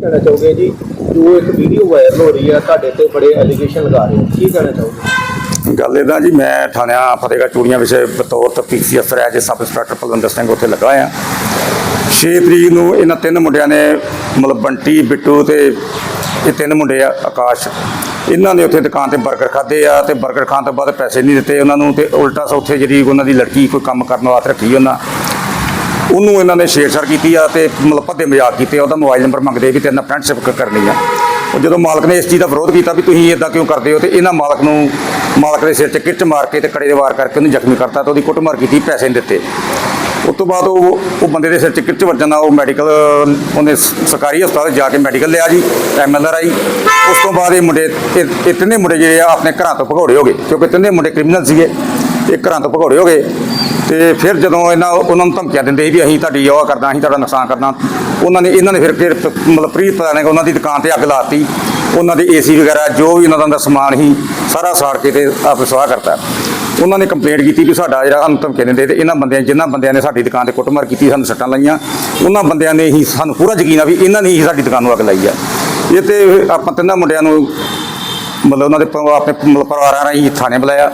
ਕਹਿਣਾ ਚਾਹੋਗੇ ਜੀ? ਜੋ ਇੱਕ ਵੀਡੀਓ ਵਾਇਰਲ ਹੋ ਰਹੀ ਹੈ ਤੁਹਾਡੇ ਤੇ ਬੜੇ ਐਲੀਗੇਸ਼ਨ ਲਗਾ ਰਹੇ ਹੋ। ਕੀ ਕਹਿਣਾ ਚਾਹੋਗੇ? ਗੱਲ ਇਹਦਾ ਜੀ, ਮੈਂ ਥਾਣਿਆਂ ਫਤਿਹਗੜ੍ਹ ਚੂੜੀਆਂ ਵਿੱਚ ਬਤੌਰ ਤਫਤੀਸ਼ੀ ਅਫਸਰ ਹੈ ਜੇ ਸਬ ਇੰਸਪੈਕਟਰ ਪਲਵਿੰਦਰ ਸਿੰਘ ਉੱਥੇ ਲੱਗਾ ਆ। 6 ਤਰੀਕ ਨੂੰ ਇਹਨਾਂ ਤਿੰਨ ਮੁੰਡਿਆਂ ਨੇ, ਮਤਲਬ ਬੰਟੀ, ਬਿੱਟੂ ਤੇ ਇਹ ਤਿੰਨ ਮੁੰਡੇ ਆ, ਆਕਾਸ਼। ਇਹਨਾਂ ਨੇ ਉੱਥੇ ਦੁਕਾਨ ਤੇ 버ਗਰ ਖਾਦੇ ਆ ਤੇ 버ਗਰ ਖਾਣ ਤੋਂ ਬਾਅਦ ਪੈਸੇ ਨਹੀਂ ਦਿੱਤੇ ਉਹਨਾਂ ਨੂੰ ਤੇ ਉਲਟਾ ਸਾ ਉੱਥੇ ਜਿਹੜੀ ਉਹਨਾਂ ਦੀ ਲੜਕੀ ਕੋਈ ਕੰਮ ਕਰਨ ਵਾਸਤੇ ਰੱਖੀ ਉਹਨਾਂ ਉਹਨੂੰ ਇਹਨਾਂ ਨੇ ਛੇੜਛਾੜ ਕੀਤੀ ਆ ਤੇ ਮਤਲਬ ਭੱਦੇ ਮਜ਼ਾਕ ਕੀਤੇ ਉਹਦਾ ਮੋਬਾਈਲ ਨੰਬਰ ਮੰਗਦੇ ਵੀ ਤੇਰੇ ਨਾਲ ਫਰੈਂਡਸ਼ਿਪ ਕਰਨੀ ਆ। ਉਹ ਜਦੋਂ ਮਾਲਕ ਨੇ ਇਸ ਚੀਜ਼ ਦਾ ਵਿਰੋਧ ਕੀਤਾ ਵੀ ਤੁਸੀਂ ਇਦਾਂ ਕਿਉਂ ਕਰਦੇ ਹੋ ਤੇ ਇਹਨਾਂ ਮਾਲਕ ਨੂੰ, ਮਾਲਕ ਦੇ ਸਿਰ 'ਚ ਕਿਰਚ ਮਾਰ ਕੇ ਤੇ ਕੜੇ ਦੇ ਵਾਰ ਕਰਕੇ ਉਹਨੂੰ ਜ਼ਖਮੀ ਕਰਤਾ ਤੇ ਉਹਦੀ ਕੁੱਟਮਾਰ ਕੀਤੀ, ਪੈਸੇ ਨਹੀਂ ਦਿੱਤੇ। ਉਸ ਤੋਂ ਬਾਅਦ ਉਹ ਉਹ ਬੰਦੇ ਦੇ ਸਿਰ 'ਚ ਕਿਰਚ ਵੱਜਣ ਨਾਲ ਉਹ ਮੈਡੀਕਲ ਉਹਨੇ ਸਰਕਾਰੀ ਹਸਪਤਾਲ ਜਾ ਕੇ ਮੈਡੀਕਲ ਲਿਆ ਜੀ ਐਮਐਲਆਰ ਆਈ। ਉਸ ਤੋਂ ਬਾਅਦ ਇਹ ਮੁੰਡੇ, ਇਹ ਇਹ ਤਿੰਨੇ ਮੁੰਡੇ ਜਿਹੜੇ ਆ ਆਪਣੇ ਘਰਾਂ ਤੋਂ ਭਗੌੜੇ ਹੋ ਗਏ, ਕਿਉਂਕਿ ਤਿੰਨੇ ਮੁੰਡੇ ਕ੍ਰਿਮੀਨਲ ਸੀਗੇ। ਇਹ ਘਰਾਂ ਤੋਂ ਭਗੌੜੇ ਹੋ ਗਏ। ਤੇ ਫਿਰ ਜਦੋਂ ਇਹਨਾਂ ਉਹਨਾਂ ਨੂੰ ਧਮਕੀਆਂ ਦਿੰਦੇ ਸੀ ਵੀ ਅਸੀਂ ਤੁਹਾਡੀ ਉਹ ਕਰਨਾ ਅਸੀਂ ਤੁਹਾਡਾ ਨੁਕਸਾਨ ਕਰਨਾ ਉਹਨਾਂ ਨੇ ਇਹਨਾਂ ਨੇ ਫਿਰ ਫਿਰ ਮਤਲਬ ਪ੍ਰੀਤ ਪਤਾ ਨੇ ਉਹਨਾਂ ਦੀ ਦੁਕਾਨ ਤੇ ਅੱਗ ਲਾਤੀ। ਉਹਨਾਂ ਦੇ ਏਸੀ ਵਗੈਰਾ, ਜੋ ਵੀ ਉਹਨਾਂ ਦਾ ਸਮਾਨ ਸੀ, ਸਾਰਾ ਸਾੜ ਕੇ ਤੇ ਆਪ ਸਵਾਹ ਕਰਤਾ। ਉਹਨਾਂ ਨੇ ਕੰਪਲੇਂਟ ਕੀਤੀ ਵੀ ਸਾਡਾ ਜਿਹੜਾ ਸਾਨੂੰ ਧਮਕੀਆਂ ਦਿੰਦੇ ਤੇ ਇਹਨਾਂ ਬੰਦਿਆਂ ਜਿਨ੍ਹਾਂ ਬੰਦਿਆਂ ਨੇ ਸਾਡੀ ਦੁਕਾਨ ਤੇ ਕੁੱਟਮਾਰ ਕੀਤੀ, ਸਾਨੂੰ ਸੱਟਾਂ ਲਾਈਆਂ। ਉਹਨਾਂ ਬੰਦਿਆਂ ਨੇ ਹੀ ਸਾਨੂੰ ਪੂਰਾ ਯਕੀਨ ਆ ਵੀ ਇਹਨਾਂ ਨੇ ਹੀ ਸਾਡੀ ਦੁਕਾਨ ਨੂੰ ਅੱਗ ਲਾਈ ਆ। ਇਹ ਤੇ ਆਪਾਂ ਤਿੰਨਾਂ ਮੁੰਡਿਆਂ ਨੂੰ ਮਤਲਬ ਉਹਨਾਂ ਦੇ ਆਪਣੇ ਮਤਲਬ ਪਰਿਵਾਰਾਂ ਰਾਹੀਂ ਥਾਣੇ ਬੁਲਾਇਆ।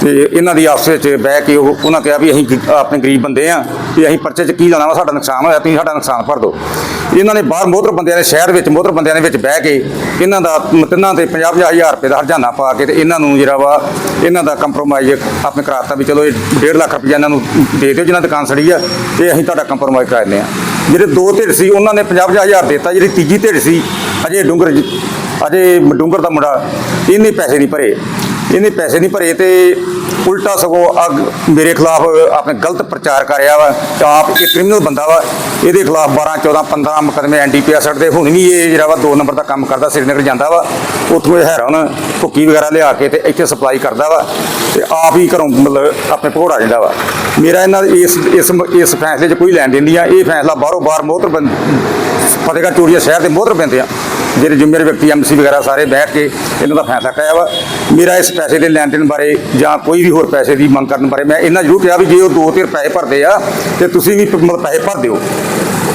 ਤੇ ਇਹਨਾਂ ਦੀ ਆਪਸ ਵਿੱਚ ਬਹਿ ਕੇ ਉਹ ਉਹਨਾਂ ਕਿਹਾ ਵੀ ਅਸੀਂ ਆਪਣੇ ਗਰੀਬ ਬੰਦੇ ਆ, ਵੀ ਅਸੀਂ ਪਰਚੇ 'ਚ ਕੀ ਲਾਣਾ ਵਾ, ਸਾਡਾ ਨੁਕਸਾਨ ਹੋਇਆ, ਤੁਸੀਂ ਸਾਡਾ ਨੁਕਸਾਨ ਭਰ ਦਿਓ। ਇਹਨਾਂ ਨੇ ਬਾਹਰ ਮੋਹਤਰ ਬੰਦਿਆਂ ਨੇ ਸ਼ਹਿਰ ਵਿੱਚ, ਮੋਹਤਰ ਬੰਦਿਆਂ ਦੇ ਵਿੱਚ ਬਹਿ ਕੇ ਇਹਨਾਂ ਦਾ ਤਿੰਨਾਂ ਤੇ 50 ਹਜ਼ਾਰ ਰੁਪਏ ਦਾ ਹਰਜਾਨਾ ਪਾ ਕੇ ਤੇ ਇਹਨਾਂ ਨੂੰ ਜਿਹੜਾ ਵਾ, ਇਹਨਾਂ ਦਾ ਕੰਪਰੋਮਾਈਜ਼ ਆਪਣੇ ਕਰਾਤਾ ਵੀ ਚਲੋ ਇਹ 1.5 ਲੱਖ ਰੁਪਏ ਇਹਨਾਂ ਨੂੰ ਦੇ ਦਿਓ ਜਿਹਨਾਂ ਦੁਕਾਨ ਸੜੀ ਆ ਤੇ ਅਸੀਂ ਤੁਹਾਡਾ ਕੰਪਰੋਮਾਈਜ਼ ਕਰਾ ਦਿੰਦੇ ਆ। ਜਿਹੜੇ ਦੋ ਧਿਰ ਸੀ, ਉਹਨਾਂ ਨੇ 50 ਹਜ਼ਾਰ ਦਿੱਤਾ, ਜਿਹੜੀ ਤੀਜੀ ਧਿਰ ਸੀ, ਅਜੇ ਡੂੰਗਰ ਅਜੇ ਡੂੰਗਰ ਦਾ ਮੁੰਡਾ ਇਹਨੇ ਪੈਸੇ ਨਹੀਂ ਭਰੇ। ਇਹਨੇ ਪੈਸੇ ਨਹੀਂ ਭਰੇ ਤੇ ਉਲਟਾ ਸਗੋਂ ਅੱਗ ਮੇਰੇ ਖਿਲਾਫ ਆਪਣੇ ਗਲਤ ਪ੍ਰਚਾਰ ਕਰਿਆ ਵਾ ਆਪ ਇਹ ਕ੍ਰਿਮੀਨਲ ਬੰਦਾ ਵਾ। ਇਹਦੇ ਖਿਲਾਫ 12 14 15 ਮੁਕਦਮੇ ਐਨਡੀਪੀਐਸ ਦੇ ਹੁਣ ਵੀ ਇਹ ਜਿਹੜਾ ਵਾ 2 ਨੰਬਰ ਦਾ ਕੰਮ ਕਰਦਾ ਸ੍ਰੀਨਗਰ ਜਾਂਦਾ ਵਾ। ਉੱਥੋਂ ਇਹ ਹੈਰਾਨ ਭੁੱਕੀ ਵਗੈਰਾ ਲਿਆ ਕੇ ਤੇ ਇੱਥੇ ਸਪਲਾਈ ਕਰਦਾ ਵਾ ਤੇ ਆਪ ਹੀ ਘਰੋਂ ਮਤਲਬ ਆਪਣੇ ਭਗੌੜਾ ਜਾਂਦਾ ਵਾ। ਮੇਰਾ ਇਹਨਾਂ ਇਸ ਇਸ ਇਸ ਫੈਸਲੇ 'ਚ ਕੋਈ ਲੈਣ ਦੇਣ ਨਹੀਂ ਆ। ਇਹ ਫੈਸਲਾ ਬਾਹਰੋਂ ਬਾਹਰ ਮੋਹਤਰ ਬੰਦ ਫਤਿਹਗੜ੍ਹ ਚੂੜੀਆ ਸ਼ਹਿਰ ਦੇ ਮੋਹਤਰ ਬੰਦੇ ਆ। ਜਿਹੜੇ ਜ਼ਿੰਮੇਵਾਰ ਵਿਅਕਤੀ ਐਮਸੀ ਵਗੈਰਾ ਸਾਰੇ ਬੈਠ ਕੇ ਇਹਨਾਂ ਦਾ ਫੈਸਲਾ ਕਰਿਆ ਵਾ। ਮੇਰਾ ਇਸ ਪੈਸੇ ਦੇ ਲੈਣ ਦੇਣ ਬਾਰੇ ਜਾਂ ਕੋਈ ਵੀ ਹੋਰ ਪੈਸੇ ਦੀ ਮੰਗ ਕਰਨ ਬਾਰੇ ਮੈਂ ਇਹਨਾਂ ਜ਼ਰੂਰ ਕਿਹਾ ਵੀ ਜੇ ਉਹ ਦੋ ਤਿੰਨ ਪੈਸੇ ਭਰਦੇ ਆ, ਤੇ ਤੁਸੀਂ ਵੀ ਮਤਲਬ ਪੈਸੇ ਭਰ ਦਿਓ।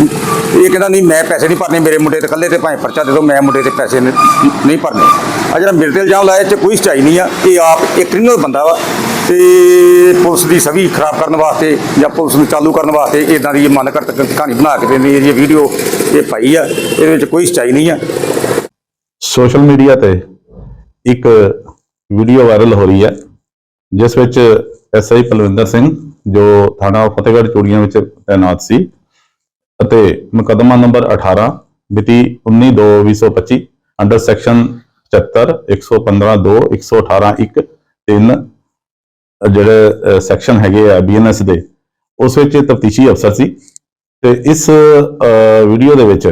ਇਹ ਕਹਿੰਦਾ, ਨਹੀਂ, ਮੈਂ ਪੈਸੇ ਨਹੀਂ ਭਰਨੇ, ਮੇਰੇ ਮੁੰਡੇ ਤੇ ਇਕੱਲੇ ਤੇ ਭਾਵੇਂ ਪਰਚਾ ਦੇ ਦਿਓ, ਮੈਂ ਮੁੰਡੇ ਤੇ ਪੈਸੇ ਨਹੀਂ ਭਰਨੇ। ਆ ਜਿਹੜਾ ਮੇਰੇ ਤੇ ਇਲਜ਼ਾਮ ਲਾਇਆ 'ਚ ਕੋਈ ਸਚਾਈ ਨਹੀਂ ਆ। ਇਹ ਆਪ ਇੱਕ ਕ੍ਰਿਮੀਨਲ ਬੰਦਾ ਵਾ ਤੇ ਪੁਲਿਸ ਦੀ ਛਵੀ ਖਰਾਬ ਕਰਨ ਵਾਸਤੇ ਜਾਂ ਪੁਲਿਸ ਨੂੰ ਚਾਲੂ ਕਰਨ ਵਾਸਤੇ ਇਦਾਂ ਦੀ ਮਨ ਘੜਤ ਕਹਾਣੀ ਬਣਾ ਕੇ ਦੇਣੀ ਇਹ ਵੀਡੀਓ ਇਹ ਪਾਈ ਆ। ਇਹਦੇ ਵਿੱਚ ਕੋਈ ਸਚਾਈ ਨਹੀਂ ਆ। ਸੋਸ਼ਲ ਮੀਡੀਆ ਤੇ ਇੱਕ ਵੀਡੀਓ ਵਾਇਰਲ ਹੋ ਰਹੀ ਹੈ, ਜਿਸ ਵਿੱਚ ਐਸਆਈ ਪਲਵਿੰਦਰ ਸਿੰਘ, ਜੋ ਥਾਣਾ ਫਤਿਹਗੜ੍ਹ ਚੂੜੀਆਂ ਵਿੱਚ ਤਾਇਨਾਤ ਸੀ, ਅਤੇ ਮੁਕੱਦਮਾ ਨੰਬਰ 18 ਮਿਤੀ 19/2/2025 ਅੰਡਰ ਸੈਕਸ਼ਨ 75 115 2 118 1 3 ਜਿਹੜੇ ਸੈਕਸ਼ਨ ਹੈਗੇ ਆ ਬੀਐਨਐਸ ਦੇ, ਉਸ ਵਿੱਚ ਤਫਤੀਸ਼ੀ ਅਫਸਰ ਸੀ, ਤੇ ਇਸ ਵੀਡੀਓ ਦੇ ਵਿੱਚ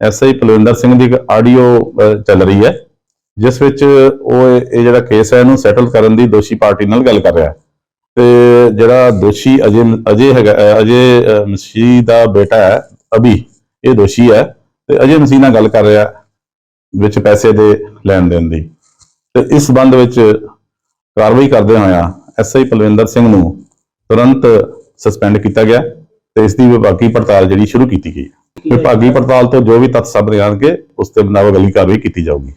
ਐਸਆਈ ਪਲਵਿੰਦਰ ਸਿੰਘ ਦੀ ਇੱਕ ਆਡੀਓ ਚੱਲ ਰਹੀ ਹੈ, ਜਿਸ ਵਿੱਚ ਉਹ ਇਹ ਜਿਹੜਾ ਕੇਸ ਹੈ ਇਹਨੂੰ ਸੈਟਲ ਕਰਨ ਦੀ ਦੋਸ਼ੀ ਪਾਰਟੀ ਨਾਲ ਗੱਲ ਕਰ ਰਿਹਾ ਹੈ। ਤੇ ਜਿਹੜਾ ਦੋਸ਼ੀ ਅਜੇ ਅਜੇ ਹੈਗਾ ਅਜੇ ਮਸੀਹ ਦਾ ਬੇਟਾ ਹੈ, ਅਭੀ, ਇਹ ਦੋਸ਼ੀ ਹੈ, ਤੇ ਅਜੇ ਮਸੀਹ ਨਾਲ ਗੱਲ ਕਰ ਰਿਹਾ ਵਿੱਚ ਪੈਸੇ ਦੇ ਲੈਣ ਦੇਣ ਦੀ। ਤੇ ਇਸ ਸੰਬੰਧ ਵਿੱਚ ਕਾਰਵਾਈ ਕਰਦੇ ਹੋਇਆ ਐਸਆਈ ਪਲਵਿੰਦਰ ਸਿੰਘ ਨੂੰ ਤੁਰੰਤ ਸਸਪੈਂਡ ਕੀਤਾ ਗਿਆ, ਤੇ ਇਸ ਦੀ ਵਿਭਾਗੀ ਪੜਤਾਲ ਜਿਹੜੀ ਸ਼ੁਰੂ ਕੀਤੀ ਗਈ ਹੈ। ਵਿਭਾਗੀ ਪੜਤਾਲ ਤੋਂ ਜੋ ਵੀ ਤੱਥ ਸਾਹਮਣੇ ਆਣਗੇ, ਉਸ ਤੇ ਬਨਾਵ ਅਗਲੀ ਕਾਰਵਾਈ ਕੀਤੀ ਜਾਊਗੀ।